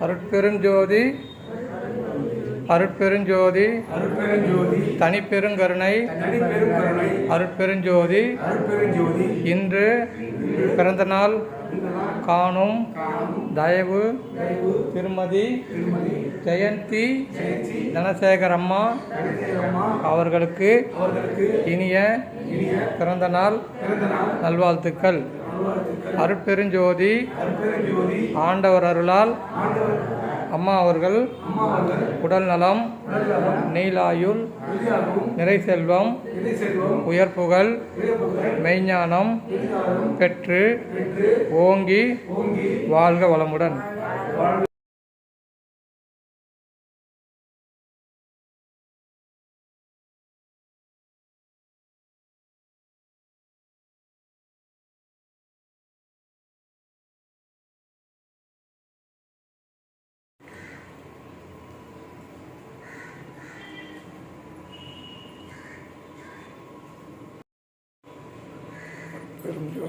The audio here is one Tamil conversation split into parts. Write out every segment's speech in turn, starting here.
அருட்பெருஞ்சோதி அருட்பெருஞ்சோதி அருட்பெருஞ்சோதி தனிப்பெருங்கருணை தனிப்பெருங்கருணை அருட்பெருஞ்சோதி அருட்பெருஞ்சோதி இன்று பிறந்த நாள் காணும் தயவு திருமதி ஜெயந்தி ஜெயந்தி தனசேகர் அம்மா அவர்களுக்கு இனிய பிறந்தநாள் பிறந்த நாள் நல்வாழ்த்துக்கள். அருட்பெருஞ்சோதி ஆண்டவர் அருளால் அம்மா அவர்கள் உடல் நலம் உடல்நலம் நீலாயுள் நிறை செல்வம் உயர் புகழ் மெய்ஞானம் பெற்று ஓங்கி வாழ்க வளமுடன். pelo melhor.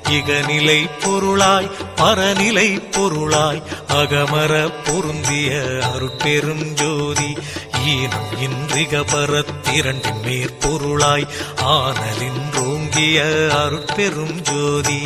இகநிலை பொருளாய் பரநிலை பொருளாய் அகமர பொருந்திய அருட்பெரும் ஜோதி ஈனம் இன்றிக பரத்திரண்டின் மேற்பொருளாய் ஆனலின்றோங்கிய அருட்பெரும் ஜோதி.